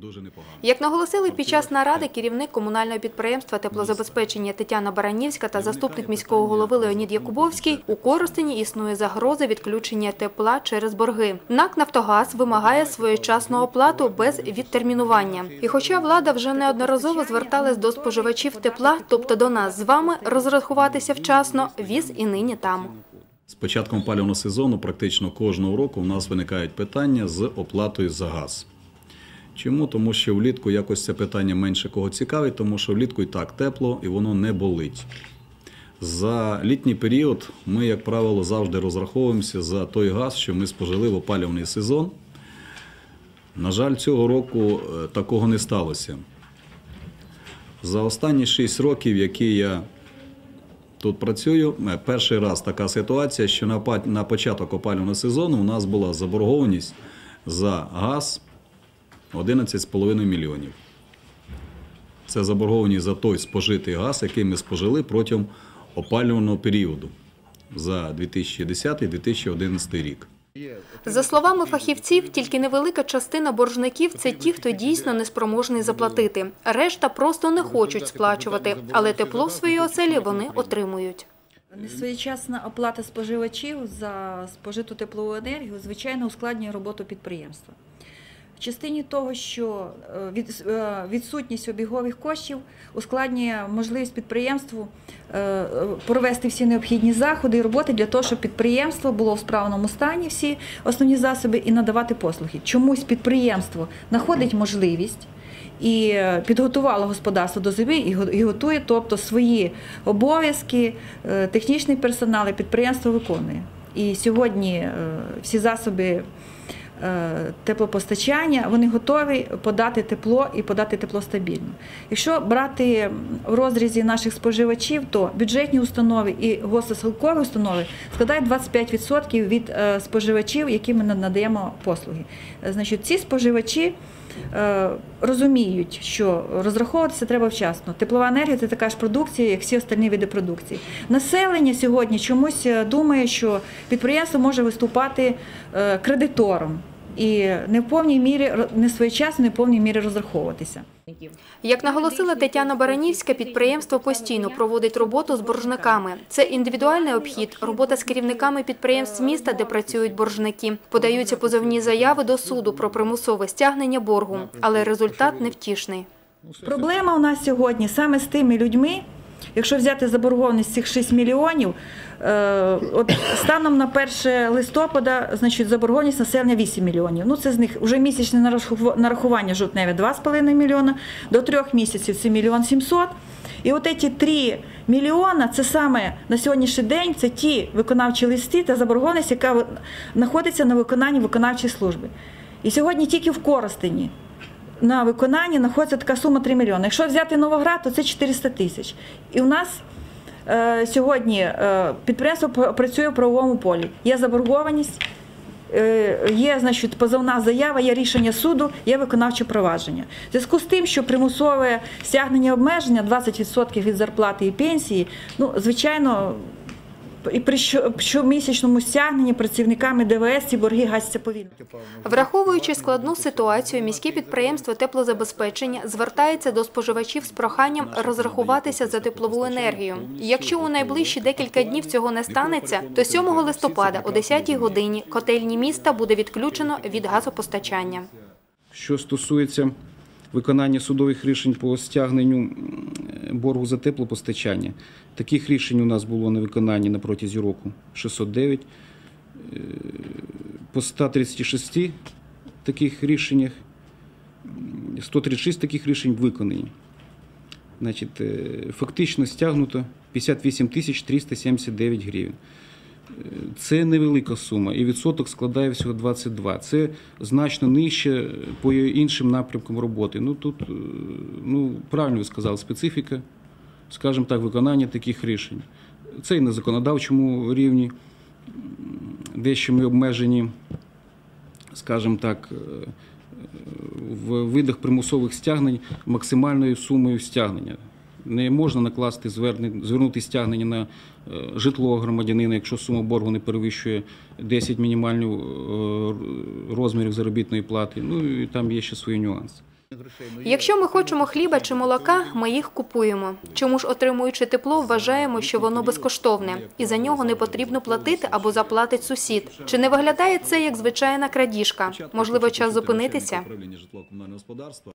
дуже непогано. Як наголосили під час наради керівник комунального підприємства теплозабезпечення Тетяна Баранівська та заступник міського голови Леонід Якубовський, у Коростені існує загроза відключення тепла через борги. НАК «Нафтогаз» вимагає своєчасну оплату без відтермінування. І хоча влада вже неодноразово зверталась до споживачів тепла, тобто до нас з вами, розрахуватися вчасно, віз і нині там. З початком опалювального сезону практично кожного року у нас виникають питання з оплатою за газ. Чому? Тому що влітку якось це питання менше кого цікавить, тому що влітку і так тепло і воно не болить. За літній період ми, як правило, завжди розраховуємося за той газ, що ми спожили в опалювальний сезон. На жаль, цього року е, такого не сталося. За останні 6 років, які я тут працюю, е, перший раз така ситуація, що на початок опалювального сезону у нас була заборгованість за газ 11,5 мільйонів. Це заборгованість за той спожитий газ, який ми спожили протягом опалювального періоду за 2010-2011 рік. За словами фахівців, тільки невелика частина боржників – це ті, хто дійсно неспроможний заплатити. Решта просто не хочуть сплачувати, але тепло в своїй оселі вони отримують. Несвоєчасна оплата споживачів за спожиту теплову енергію, звичайно, ускладнює роботу підприємства. Частині того, що е, е, відсутність обігових коштів ускладнює можливість підприємству е, провести всі необхідні заходи і роботи для того, щоб підприємство було в справному стані, всі основні засоби і надавати послуги. Чомусь підприємство знаходить можливість і підготувало господарство до зими і готує, тобто свої обов'язки, технічний персонал і підприємство виконує. І сьогодні всі засоби теплопостачання вони готові подати тепло і подати тепло стабільно. Якщо брати в розрізі наших споживачів, то бюджетні установи і гососилкові установи складають 25% від е, споживачів, яким ми надаємо послуги. Е, Значить, ці споживачі е, розуміють, що розраховуватися треба вчасно. Теплова енергія це така ж продукція, як всі остальні види продукції. Населення сьогодні чомусь е, думає, що підприємство може виступати е, кредитором і не в повній мірі не своєчасно, не в повній мірі розраховуватися. Як наголосила Тетяна Баранівська, підприємство постійно проводить роботу з боржниками. Це індивідуальний обхід, робота з керівниками підприємств міста, де працюють боржники. Подаються позовні заяви до суду про примусове стягнення боргу, але результат невтішний. Проблема у нас сьогодні саме з тими людьми. Якщо взяти заборгованість цих 6 мільйонів, е, от станом на 1 листопада, значить, заборгованість населення 8 мільйонів. Ну, це з них вже місячне нарахування жовтневе 2,5 мільйона, до трьох місяців це мільйон 700. І от ці 3 мільйона, це саме на сьогоднішній день, це ті виконавчі листи та заборгованість, яка знаходиться на виконанні виконавчої служби. І сьогодні тільки в Коростені на виконанні знаходиться така сума 3 мільйони. Якщо взяти Новоград, то це 400 тисяч. І у нас е, сьогодні е, підприємство працює в правовому полі. Є заборгованість, е, є значить, позовна заява, є рішення суду, є виконавче провадження. В зв'язку з тим, що примусове стягнення обмеження 20% від зарплати і пенсії, ну, звичайно, і при щомісячному стягненні працівниками ДВС ці борги гасяться повільно. Враховуючи складну ситуацію, міське підприємство теплозабезпечення звертається до споживачів з проханням розрахуватися за теплову енергію. Якщо у найближчі декілька днів цього не станеться, то 7 листопада о 10 годині котельні міста буде відключено від газопостачання. Що стосується виконання судових рішень по стягненню боргу за теплопостачання, таких рішень у нас було на виконанні на протязі року 609. Е, По 136 таких рішеннях, 136 таких рішень виконані. Значить, е, фактично стягнуто 58 тисяч 379 гривень. Це невелика сума, і відсоток складає всього 22. Це значно нижче по іншим напрямкам роботи. Ну тут, е, ну правильно ви сказали, специфіка, скажімо так, виконання таких рішень. Це і на законодавчому рівні, дещо ми обмежені, скажімо так, е, в видах примусових стягнень максимальною сумою стягнення. Не можна накласти звернути стягнення на е, житло громадянина, якщо сума боргу не перевищує 10 мінімальних е, розмірів заробітної плати. Ну і там є ще свої нюанси. Якщо ми хочемо хліба чи молока, ми їх купуємо. Чому ж отримуючи тепло, вважаємо, що воно безкоштовне і за нього не потрібно платити або заплатить сусід. Чи не виглядає це як звичайна крадіжка? Можливо, час зупинитися?